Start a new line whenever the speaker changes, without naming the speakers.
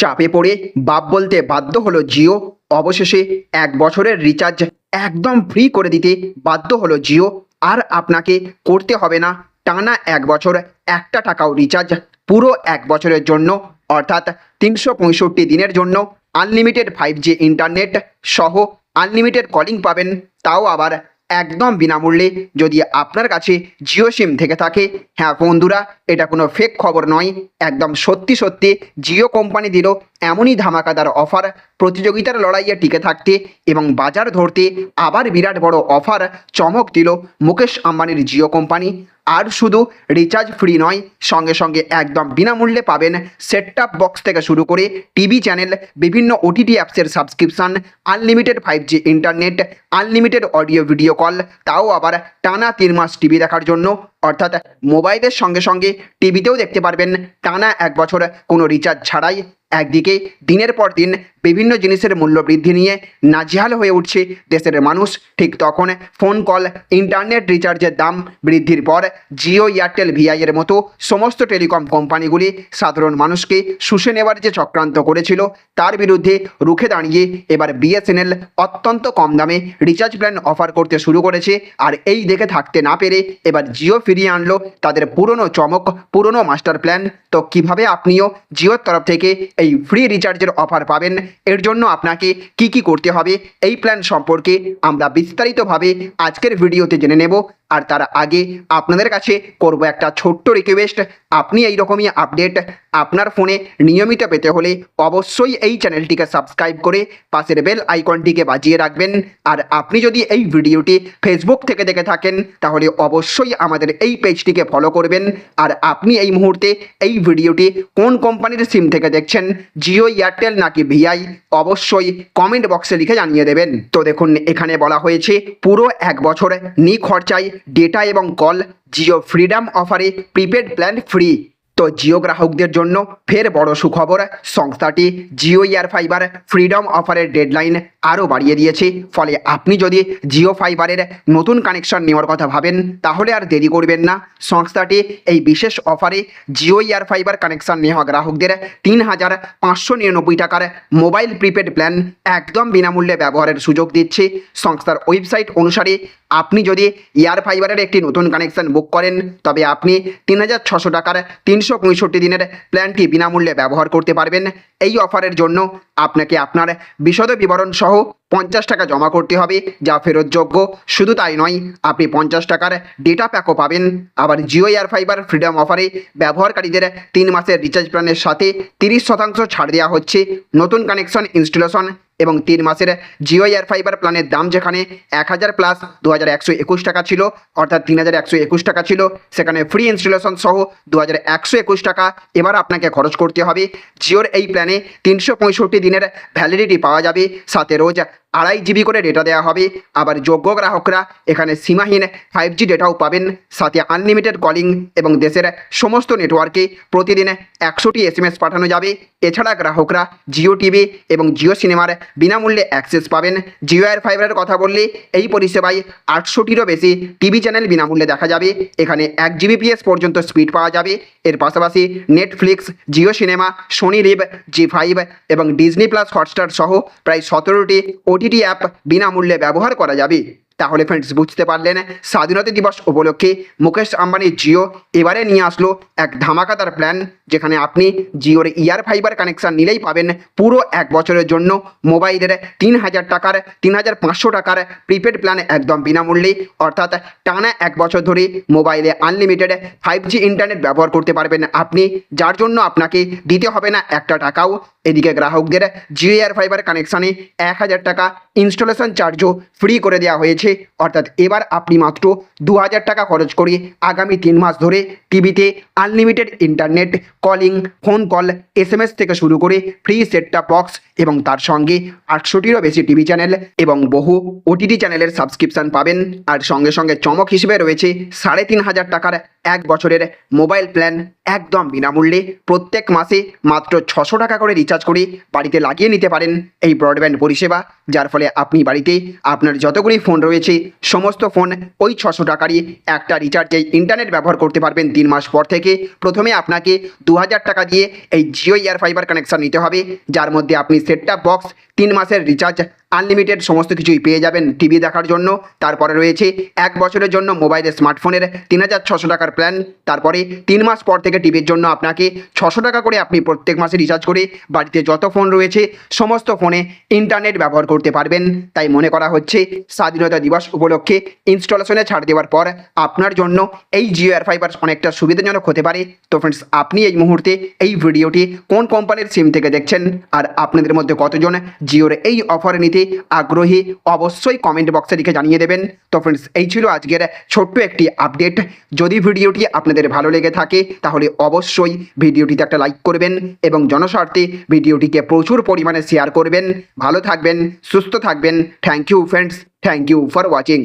চাপে পড়ে, বাপ বলতে বাধ্য হলো জিও। অবশেষে এক বছরের রিচার্জ একদম ফ্রি করে দিতে বাধ্য হলো জিও। আর আপনাকে করতে হবে না, টানা এক বছর একটা টাকাও রিচার্জ পুরো এক বছরের জন্য, অর্থাৎ তিনশো পঁয়ষট্টি দিনের জন্য। আনলিমিটেড ফাইভ জি ইন্টারনেট সহ আনলিমিটেড কলিং পাবেন, তাও আবার একদম বিনামূল্যে যদি আপনার কাছে জিও সিম থেকে থাকে হ্যাঁ বন্ধুরা, এটা কোনো ফেক খবর নয়, একদম সত্যি সত্যি জিও কোম্পানি দিল এমনই ধামাকাদার অফার প্রতিযোগিতার লড়াইয়ে টিকে থাকতে এবং বাজার ধরতে আবার বিরাট বড় অফার চমক দিল মুকেশ আম্বানির জিও কোম্পানি আর শুধু রিচার্জ ফ্রি নয়, সঙ্গে সঙ্গে একদম বিনামূল্যে পাবেন সেট টপ বক্স থেকে শুরু করে টিভি চ্যানেল বিভিন্ন ওটিটি অ্যাপসের subscription unlimited five G internet unlimited audio video call তাও আবার টানা তিন মাস টিভি দেখার জন্য। অর্থাৎ মোবাইলের সঙ্গে সঙ্গে টিভিতেও দেখতে পারবেন। টানা এক বছর কোনো রিচার্জ ছাড়াই একদিকে দিনের পর দিন বিভিন্ন জিনিসের মূল্য বৃদ্ধি নিয়ে নাজেহাল হয়ে উঠছে দেশের মানুষ, ঠিক তখন ফোন কল, ইন্টারনেট রিচার্জের দাম বৃদ্ধির পর জিও, এয়ারটেল, ভিআই এর মতো সমস্ত টেলিকম কোম্পানিগুলি সাধারণ মানুষকে শুষে নেওয়ার যে চক্রান্ত করেছিল, তার বিরুদ্ধে রুখে দাঁড়িয়ে এবার বিএসএনএল অত্যন্ত কম দামে রিচার্জ প্ল্যান অফার করতে শুরু করেছে। আর এই দেখে থাকতে না পেরে এবার জিও ফিরিয়ে আনলো তাদের পুরনো চমক, পুরনো মাস্টার প্ল্যান। তো কীভাবে আপনিও জিওর তরফ থেকে এই ফ্রি রিচার্জের অফার পাবেন। এর জন্য আপনাকে কি কি করতে হবে, এই প্ল্যান সম্পর্কে আমরা বিস্তারিতভাবে আজকের ভিডিওতে জেনে নেব। আর তার আগে আপনাদের কাছে করব একটা ছোট্ট রিকোয়েস্ট আপনি এই রকমই আপডেট আপনার ফোনে নিয়মিত পেতে হলে অবশ্যই এই চ্যানেলটিকে সাবস্ক্রাইব করে পাশের বেল আইকনটিকে বাজিয়ে রাখবেন। আর আপনি যদি এই ভিডিওটি ফেসবুক থেকে দেখে থাকেন, তাহলে অবশ্যই আমাদের এই পেজটিকে ফলো করবেন। আর আপনি এই মুহূর্তে এই ভিডিওটি কোন কোম্পানির সিম থেকে দেখছেন জিও এয়ারটেল নাকি ভিআই অবশ্যই কমেন্ট বক্সে লিখে জানিয়ে দেবেন। তো দেখুন, এখানে বলা হয়েছে, পুরো এক বছর নি খরচায় ডেটা এবং কল জিও ফ্রিডম অফারে প্রিপেড প্ল্যান ফ্রি তো জিও গ্রাহকদের জন্য ফের বড় সুখবর, সংস্থাটি জিও ইয়ার ফাইবার ফ্রিডম অফারের ডেডলাইন আরও বাড়িয়ে দিয়েছে। ফলে আপনি যদি জিও ফাইবারের নতুন কানেকশন নেওয়ার কথা ভাবেন, তাহলে আর দেরি করবেন না। সংস্থাটি এই বিশেষ অফারে জিও ইয়ার ফাইবার কানেকশন নেওয়া গ্রাহকদের তিন হাজার পাঁচশো নিরানব্বই টাকার মোবাইল প্রিপেড প্ল্যান একদম বিনামূল্যে ব্যবহারের সুযোগ দিচ্ছে। সংস্থার ওয়েবসাইট অনুসারে আপনি যদি এয়ার ফাইবারের একটি নতুন কানেকশন বুক করেন, তবে আপনি তিন হাজার ছশো টাকার তিনশো পঁয়ষট্টি দিনের প্ল্যানটি বিনামূল্যে ব্যবহার করতে পারবেন। এই অফারের জন্য আপনাকে আপনার বিশদ বিবরণ সহ পঞ্চাশ টাকা জমা করতে হবে, যা ফেরতযোগ্য। শুধু তাই নয়, আপনি পঞ্চাশ টাকার ডেটা প্যাকও পাবেন। আবার জিও এয়ার ফাইবার ফ্রিডম অফারে ব্যবহারকারীদের তিন মাসের রিচার্জ প্ল্যানের সাথে তিরিশ শতাংশ ছাড় দেওয়া হচ্ছে। নতুন কানেকশন ইনস্টলেশন এবং তিন মাসের জিও এয়ার ফাইবার প্ল্যানের দাম যেখানে এক হাজার প্লাস দু হাজার একশো একুশ টাকা ছিল, অর্থাৎ তিন হাজার একশো একুশ টাকা ছিল, সেখানে ফ্রি ইনস্টলেশন সহ দু হাজার একশো একুশ টাকা এবার আপনাকে খরচ করতে হবে। জিওর এই প্ল্যানে তিনশো পঁয়ষট্টি দিনের ভ্যালিডিটি পাওয়া যাবে, সাথে রোজ আড়াই জিবি করে ডেটা দেওয়া হবে। আবার যোগ্য গ্রাহকরা এখানে সীমাহীন ফাইভ জি ডেটাও পাবেন, সাথে আনলিমিটেড কলিং এবং দেশের সমস্ত নেটওয়ার্কে প্রতিদিন একশোটি এস পাঠানো যাবে। এছাড়া গ্রাহকরা জিও টিভি এবং জিও সিনেমার বিনামূল্যে অ্যাক্সেস পাবেন। জিও এয়ার ফাইবারের কথা বললে এই পরিষেবায় আটশোটিরও বেশি টিভি চ্যানেল বিনামূল্যে দেখা যাবে। এখানে এক জিবিপিএস পর্যন্ত স্পিড পাওয়া যাবে। এর পাশাপাশি Netflix Jio cinema Sony LIV Zee five এবং ডিজনি প্লাস হটস্টার সহ প্রায় সতেরোটি ওটিটি অ্যাপ বিনামূল্যে ব্যবহার করা যাবে। তাহলে ফ্রেন্ডস বুঝতে পারলেন স্বাধীনতা দিবস উপলক্ষে মুকেশ আম্বানি জিও এবারে নিয়ে আসলো এক ধামাকাদার প্ল্যান যেখানে আপনি জিওর ইয়ার ফাইবার কানেকশান নিলেই পাবেন পুরো এক বছরের জন্য মোবাইলের তিন হাজার টাকার, তিন হাজার পাঁচশো টাকার প্রিপেড প্ল্যান একদম বিনামূল্যে। অর্থাৎ টানা এক বছর ধরে মোবাইলে আনলিমিটেড ফাইভ জি ইন্টারনেট ব্যবহার করতে পারবেন আপনি, যার জন্য আপনাকে দিতে হবে না একটা টাকাও। এদিকে গ্রাহকদের জিও এয়ার ফাইবার কানেকশানে এক হাজার টাকা ইনস্টলেশন চার্জও ফ্রি করে দেওয়া হয়েছে। অর্থাৎ এবার আপনি মাত্র দু হাজার টাকা খরচ করে আগামী তিন মাস ধরে টিভিতে unlimited internet calling phone call S M S থেকে শুরু করে ফ্রি সেটটা বক্স এবং তার সঙ্গে আটশোটিরও বেশি টিভি চ্যানেল এবং বহু ওটিটি চ্যানেলের সাবস্ক্রিপশন পাবেন। আর সঙ্গে সঙ্গে চমক হিসেবে রয়েছে সাড়ে তিন হাজার টাকার এক বছরের মোবাইল প্ল্যান একদম বিনামূল্যে। প্রত্যেক মাসে মাত্র ছশো টাকা করে রিচার্জ করে বাড়িতে লাগিয়ে নিতে পারেন এই ব্রডব্যান্ড পরিষেবা। যার ফলে আপনি বাড়িতে আপনার যতগুলি ফোন রয়েছে সমস্ত ফোন ওই ছশো টাকারই একটা রিচার্জে ইন্টারনেট ব্যবহার করতে পারবেন তিন মাস পর থেকে। প্রথমে আপনাকে দু হাজার টাকা দিয়ে এই জিও এয়ার ফাইবার কানেকশান নিতে হবে, যার মধ্যে আপনি সেট বক্স তিন মাসের রিচার্জ আনলিমিটেড সমস্ত কিছুই পেয়ে যাবেন টিভি দেখার জন্য। তারপরে রয়েছে এক বছরের জন্য মোবাইলে স্মার্টফোনের তিন হাজার ছশো টাকার প্ল্যান তারপরে তিন মাস পর থেকে টিভির জন্য আপনাকে ছশো টাকা করে আপনি প্রত্যেক মাসে রিচার্জ করে বাড়িতে যত ফোন রয়েছে, সমস্ত ফোনে ইন্টারনেট ব্যবহার করতে পারবেন। তাই মনে করা হচ্ছে স্বাধীনতা দিবস উপলক্ষে ইনস্টলেশনে ছাড় দেওয়ার পর আপনার জন্য এই জিও এয়ার ফাইবার অনেকটা সুবিধাজনক হতে পারে। তো ফ্রেন্ডস আপনি এই মুহূর্তে এই ভিডিওটি কোন কোম্পানির সিম থেকে দেখছেন? আর আপনাদের মধ্যে কতজন জিওর এই অফার নিতে আগ্রহী, অবশ্যই কমেন্ট বক্সে লিখে জানিয়ে দেবেন। তো ফ্রেন্ডস এই ছিল আজকের ছোট্ট একটি আপডেট যদি ভিডিওটি আপনাদের ভালো লেগে থাকে, তাহলে অবশ্যই ভিডিওটিতে একটা লাইক করবেন এবং জনস্বার্থে ভিডিওটিকে প্রচুর পরিমাণে শেয়ার করবেন। ভালো থাকবেন, সুস্থ থাকবেন। Thank you friends thank you for watching